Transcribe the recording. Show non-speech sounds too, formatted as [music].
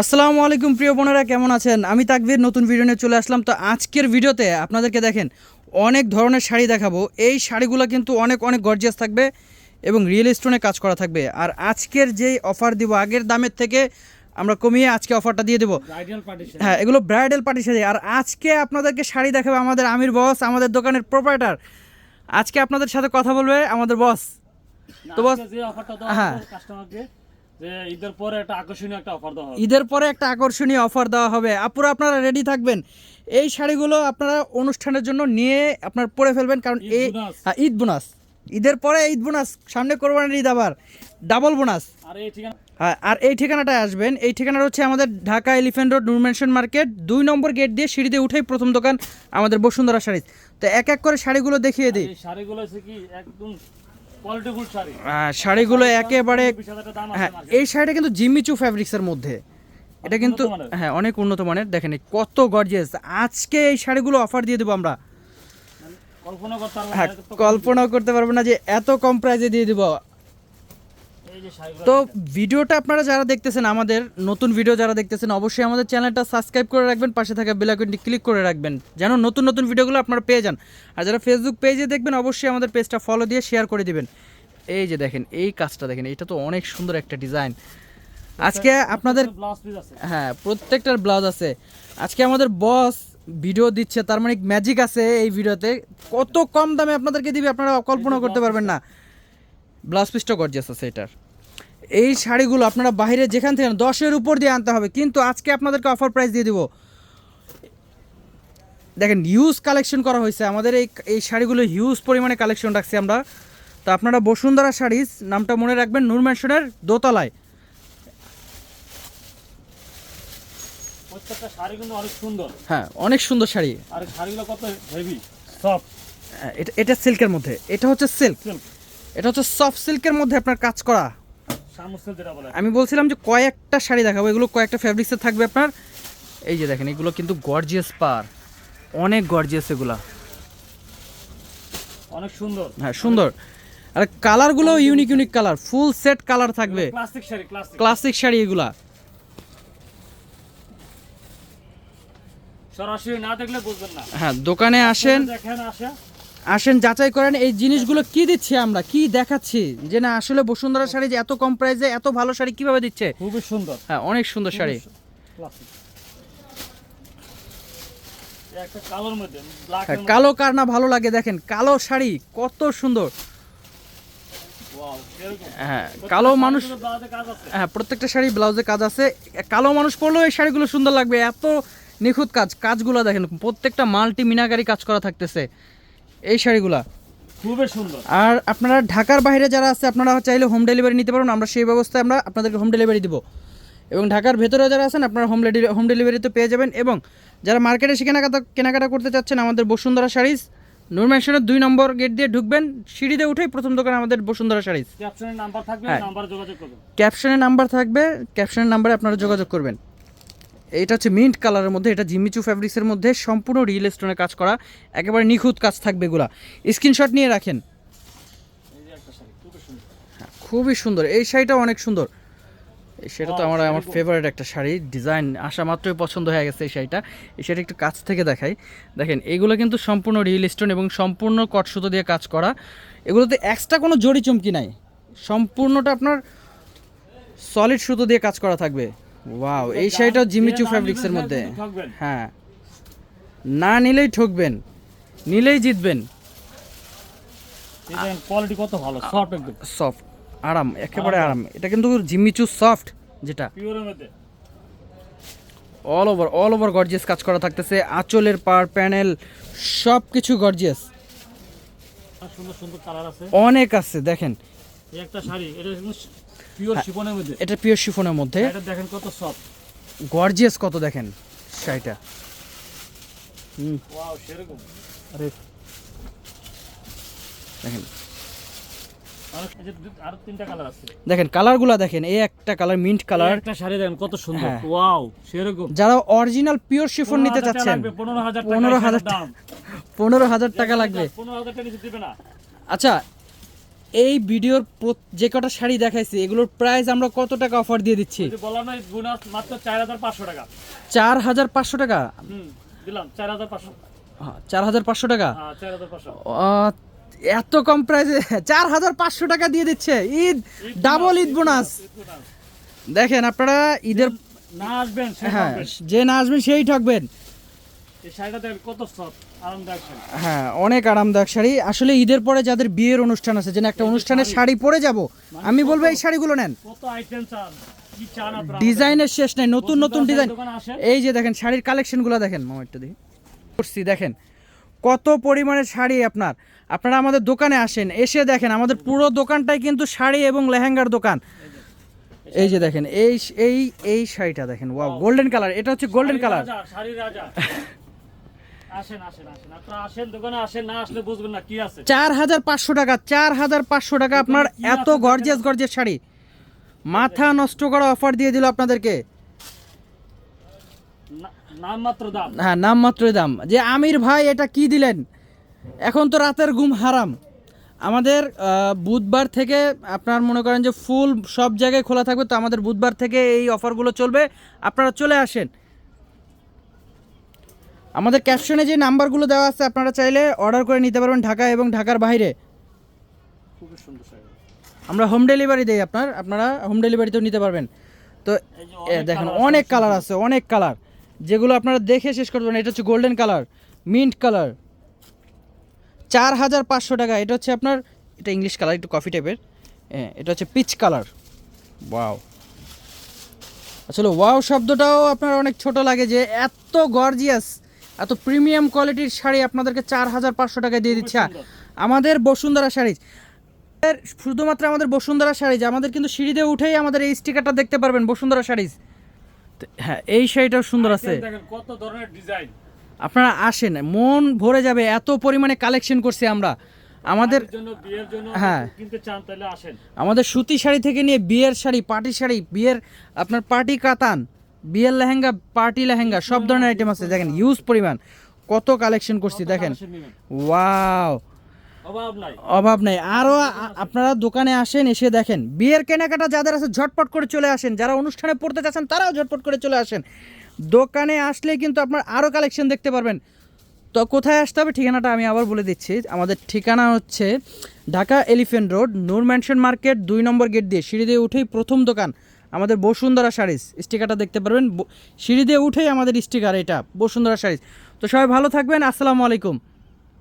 আসসালামু আলাইকুম প্রিয় বোনেরা কেমন আছেন? আমি তাকবীর নতুন ভিডিও নিয়ে চলে আসলাম। তো আজকের ভিডিওতে আপনাদেরকে দেখেন অনেক ধরনের শাড়ি দেখাবো। এই শাড়িগুলো কিন্তু অনেক অনেক গর্জিয়াস থাকবে এবং রিয়েল স্টোনে কাজ করা থাকবে। আর আজকের যেই অফার দিব আগের দামের থেকে আমরা কমিয়ে আজকে অফারটা দিয়ে দেবো। হ্যাঁ এগুলো ব্রাইডাল পার্টি সাজে আর আজকে আপনাদেরকে শাড়ি দেখাবে আমাদের আমির বস আমাদের দোকানের প্রোপাইটার আজকে আপনাদের সাথে কথা বলবে আমাদের বস তো বস হ্যাঁ। ঈদের পরে একটা আকর্ষণীয় একটা অফার দেওয়া হবে। ঈদের পরে একটা আকর্ষণীয় অফার দেওয়া হবে। আপুরা আপনারা রেডি থাকবেন। এই শাড়িগুলো আপনারা অনুষ্ঠানের জন্য নিয়ে আপনার পরে ফেলবেন কারণ এই হ্যাঁ, ঈদ বোনাস ঈদের পরে ঈদ বোনাস সামনে কোরবানির ঈদ আবার। ডাবল বোনাস আর এই ঠিকানা হ্যাঁ আর এই ঠিকানাটায় আসবেন। এই ঠিকানাটা হচ্ছে আমাদের Dhaka Elephant Road Nur Mansion market দুই নম্বর গেট দিয়ে সিঁড়িতে উঠেই প্রথম দোকান আমাদের বসুন্ধরা শাড়ি তো এক এক করে শাড়িগুলো দেখিয়ে দিই। শাড়িগুলো হচ্ছে কি একদম শাড়িগুলো একেবারে হ্যাঁ এই শাড়িটা কিন্তু জিমিচু ফ্যাব্রিক্সের মধ্যে। এটা কিন্তু হ্যাঁ অনেক উন্নত মানের। দেখেন কত গর্জিয়াস আজকে এই শাড়িগুলো অফার দিয়ে দেবো আমরা। কল্পনা করতে পারব না, হ্যাঁ কল্পনাও করতে পারব না যে এত কম প্রাইসে দিয়ে দিব। তো ভিডিওটা আপনারা যারা দেখতেছেন, আমাদের নতুন ভিডিও যারা দেখতেছেন, অবশ্যই আমাদের চ্যানেলটা সাবস্ক্রাইব করে রাখবেন, পাশে থাকা বেল আইকনটি ক্লিক করে রাখবেন, যেন নতুন নতুন ভিডিওগুলো আপনারা পেয়ে যান। আর যারা ফেসবুক পেজে দেখবেন, অবশ্যই আমাদের পেজটা ফলো দিয়ে শেয়ার করে দিবেন। এই যে দেখেন, এই কাজটা দেখেন, এটা তো অনেক সুন্দর একটা ডিজাইন আজকে আপনাদের হ্যাঁ প্রত্যেকটার ব্লাউজ আছে। আজকে আমাদের বস ভিডিও দিচ্ছে, তার মানে ম্যাজিক আছে এই ভিডিওতে কত কম দামে আপনাদেরকে দিবে, আপনারা কল্পনা করতে পারবেন না। ব্লাউজ পিসটা গর্জিয়াস আছে এটার। এই শাড়িগুলো আপনারা বাইরে যেখান থেকে দশের উপর দিয়ে আনতে হবে। কিন্তু আজকে আপনাদেরকে অফার প্রাইস দিয়ে দিব। দেখেন হিউজ কালেকশন করা হয়েছে। আমাদের এই এই শাড়িগুলো হিউজ পরিমাণে কালেকশন রাখছি আমরা। তো আপনারা বসুন্ধরা শাড়িজ নামটা মনে রাখবেন নূর ম্যানশনের দোতলায়। প্রত্যেকটা শাড়ি কিন্তু অনেক সুন্দর। হ্যাঁ অনেক সুন্দর শাড়ি। আর শাড়িগুলো কত হেভি সফট হ্যাঁ, এটা এটা সিল্কের মধ্যে। এটা হচ্ছে সিল্ক এটা হচ্ছে সফট সিল্কের মধ্যে আপনার কাজ করা। আমি বলছিলাম যে কয়েকটা শাড়ি দেখাবো এগুলো কয়েকটা ফ্যাব্রিক্সে থাকবে আপনার। এই যে দেখেন এগুলো কিন্তু গর্জিয়াস পার। অনেক গর্জিয়াস এগুলা। অনেক সুন্দর। হ্যাঁ সুন্দর। আর কালারগুলো unique unique colour full set colour থাকবে। ক্লাসিক শাড়ি ক্লাসিক শাড়ি এগুলা। সরাসরি না দেখলে বুঝবেন না। হ্যাঁ দোকানে আসেন। দেখেন আসে আসেন যাচাই করেন এই জিনিসগুলো কি দিচ্ছি আমরা? কি দেখাচ্ছি? যে না আসলে বসুন্ধরা শাড়ি যে এত কম প্রাইসে এত ভালো শাড়ি কীভাবে দিচ্ছে? খুবই সুন্দর। হ্যাঁ অনেক সুন্দর শাড়ি। হ্যাঁ, কালো কার না ভালো লাগে দেখেন কালো শাড়ি কত সুন্দর। হ্যাঁ কালো মানুষ হ্যাঁ প্রত্যেকটা শাড়ি ব্লাউজে কাজ আছে। কালো মানুষ পরলেও এই শাড়িগুলো সুন্দর লাগবে এত নিখুঁত কাজ। কাজগুলো দেখেন প্রত্যেকটা মাল্টি মিনাকারি কাজ করা থাকতেছে। এই শাড়িগুলা। খুবই সুন্দর। আর আপনারা ঢাকার বাইরে যারা আছে আপনারা চাইলে হোম ডেলিভারি নিতে পারবেন। আমরা সেই ব্যবস্থায় আমরা আপনাদেরকে হোম ডেলিভারি দিব। এবং ঢাকার ভেতরে যারা আছেন আপনারা হোম হোম ডেলিভারিতে পেয়ে যাবেন। এবং যারা মার্কেটে এসে কেনাকাটা কেনাকাটা করতে চাচ্ছেন আমাদের বসুন্ধরা শাড়িজ নূর ম্যানশনের দুই নম্বর গেট দিয়ে ঢুকবেন। সিঁড়িতে উঠেই প্রথম দোকান আমাদের বসুন্ধরা শাড়িজ ক্যাপশনের নাম্বার থাকবে হ্যাঁ। নাম্বার যোগাযোগ করবেন। ক্যাপশনের নাম্বার থাকবে ক্যাপশনের নাম্বারে আপনারা যোগাযোগ করবেন। এইটা হচ্ছে মিন্ট কালারের মধ্যে এটা জিমিচু ফ্যাব্রিক্সের মধ্যে সম্পূর্ণ রিয়েল স্টোনে কাজ করা একেবারে নিখুঁত কাজ থাকবে এগুলা। স্ক্রিনশট নিয়ে রাখেন। খুবই সুন্দর হ্যাঁ, খুবই সুন্দর। এই শাড়িটা অনেক সুন্দর। এই সেটা তো আমার আমার। ফেভারিট একটা শাড়ি। ডিজাইন আসা মাত্রই পছন্দ হয়ে গেছে এই শাড়িটা। এই শাড়ি একটু কাছ থেকে দেখাই। দেখেন এগুলো কিন্তু সম্পূর্ণ রিয়েল স্টোন এবং সম্পূর্ণ কট সুতো দিয়ে কাজ করা। এগুলোতে এক্সট্রা কোনো জড়ি চমকি নাই। সম্পূর্ণটা আপনার সলিড সুতো দিয়ে কাজ করা থাকবে। ওয়াও এই শাড়িটাও জিমিচু যে না ফ্যাব্রিক্সের মধ্যে। হ্যাঁ। না নিলেই ঠকবেন। নিলেই জিতবেন। কোয়ালিটি কত ভালো সফট একদম। সফট আরাম একেবারে আরাম। এটা কিন্তু জিমিচু সফট যেটা। All over all over gorgeous কাজ করা থাকতেছে। আঁচলের পার প্যানেল সব কিছু গর্জিয়াস অনেক আছে দেখেন। একটা শাড়ি এটা পিওর শিফনের মধ্যে। এটা পিওর শিফনের মধ্যে। এটা দেখেন কত সফট গর্জিয়াস কত দেখেন শাড়িটা। হুম। ওয়াও সেরকম। আরে। দেখেন। দেখেন কালারগুলো দেখেন এই একটা কালার মিন্ট কালার একটা শাড়ি দেখেন কত সুন্দর। হ্যাঁ। ওয়াও সেরকম। যারা অরিজিনাল পিওর শিফন নিতে চাচ্ছেন পনেরো হাজার পনেরো পনেরো হাজার হাজার পনেরো হাজার টাকা লাগবে। পনেরো হাজার টাকা নিচে দিবে না। আচ্ছা এই ভিডিওর যে কটা শাড়ি দেখাইছি এগুলোর প্রাইস আমরা কত টাকা অফার দিয়ে দিচ্ছি? মাত্র চার হাজার পাঁচশো টাকা। চার হাজার পাঁচশো টাকা? দিলাম চার হাজার পাঁচশো। হ্যাঁ, চার হাজার পাঁচশো টাকা? হ্যাঁ এত কম প্রাইসে চার হাজার পাঁচশো টাকা দিয়ে দিচ্ছে। ঈদ ডাবল ঈদ বোনাস দেখেন আপনারা ঈদের না আসবেন হ্যাঁ যে না আসবেন সেই ঠকবেন। হ্যাঁ অনেক আরামদায়ক শাড়ি। আসলে ঈদের পরে যাদের বিয়ের অনুষ্ঠান আছে যেন একটা অনুষ্ঠানে শাড়ি। পরে যাব আমি বলব এই শাড়িগুলো নেন। ডিজাইনের শেষ নাই নতুন নতুন ডিজাইন। এই যে দেখেন শাড়ির কালেকশনগুলো দেখেন মামা একটু দেখি। করছি দেখেন কত পরিমাণে শাড়ি আপনার। আপনারা আমাদের দোকানে আসেন এসে দেখেন আমাদের পুরো দোকানটাই কিন্তু শাড়ি এবং লেহেঙ্গার দোকান। এই যে দেখেন এই এই এই শাড়িটা দেখেন ওয়াও গোল্ডেন কালার এটা হচ্ছে গোল্ডেন কালার শাড়ি রাজা। [laughs] চার হাজার পাঁচশো টাকা চার হাজার পাঁচশো টাকা আপনার এত শাড়ি। মাথা নষ্ট করা অফার দিয়ে দিল আপনাদেরকে। নামমাত্র দাম। হ্যাঁ নামমাত্রই দাম। যে আমির ভাই এটা কি দিলেন? এখন তো রাতের ঘুম হারাম। আমাদের বুধবার থেকে আপনার মনে করেন যে ফুল সব জায়গায় খোলা থাকবে তো আমাদের বুধবার থেকে এই অফারগুলো চলবে। আপনারা চলে আসেন। আমাদের ক্যাপশনে যে নাম্বারগুলো দেওয়া আছে আপনারা চাইলে অর্ডার করে নিতে পারবেন ঢাকা এবং ঢাকার বাইরে। খুবই সুন্দর আমরা হোম ডেলিভারি দেই আপনার আপনারা হোম ডেলিভারিতেও নিতে পারবেন। তো দেখেন অনেক কালার আছে অনেক কালার যেগুলো আপনারা দেখে শেষ করবেন এটা হচ্ছে গোল্ডেন কালার মিন্ট কালার চার হাজার পাঁচশো টাকা এটা হচ্ছে আপনার এটা ইংলিশ কালার একটু কফি টাইপের এটা হচ্ছে পিচ কালার ওয়াও আসলে ওয়াও শব্দটাও আপনার অনেক ছোট লাগে যে এত গর্জিয়াস এত প্রিমিয়াম কোয়ালিটির শাড়ি আপনাদেরকে চার হাজার পাঁচশো টাকায় দিয়ে দিচ্ছে। আমাদের বসুন্ধরা শাড়ি। এর শুধুমাত্র আমাদের বসুন্ধরা শাড়িজ আমাদের কিন্তু সিঁড়িতে উঠেই আমাদের এই স্টিকারটা দেখতে পারবেন বসুন্ধরা শাড়িজ হ্যাঁ এই শাড়িটাও সুন্দর আছে। কত ধরনের ডিজাইন। আপনারা আসেন মন ভরে যাবে এত পরিমাণে কালেকশন করছি আমরা। আমাদের হ্যাঁ। আমাদের সুতি শাড়ি থেকে নিয়ে বিয়ের শাড়ি পার্টি শাড়ি বিয়ের আপনার পার্টি কাতান বিয়ের লেহেঙ্গা পার্টি লেহেঙ্গা সব ধরনের আইটেম আছে দেখেন ইউজ পরিমাণ। কত কালেকশন করছি দেখেন। ওয়াও অভাব নাই। অভাব আরও আপনারা দোকানে আসেন এসে দেখেন বিয়ের কেনাকাটা যাদের আছে ঝটপট করে চলে আসেন। যারা অনুষ্ঠানে পড়তে চাচ্ছেন তারাও ঝটপট করে চলে আসেন। দোকানে আসলে কিন্তু আপনার আরও কালেকশন দেখতে পারবেন। তো কোথায় আসতে হবে ঠিকানাটা আমি আবার বলে দিচ্ছি। আমাদের ঠিকানা হচ্ছে Dhaka Elephant Road Nur Mansion market দুই নম্বর গেট দিয়ে সিঁড়ি দিয়ে উঠেই প্রথম দোকান। আমাদের বসুন্ধরা শাড়িজ স্টিকারটা দেখতে পারবেন সিঁড়ি দিয়ে উঠেই আমাদের স্টিকার এটা, বসুন্ধরা শাড়িজ তো সবাই ভালো থাকবেন, আসসালামু আলাইকুম।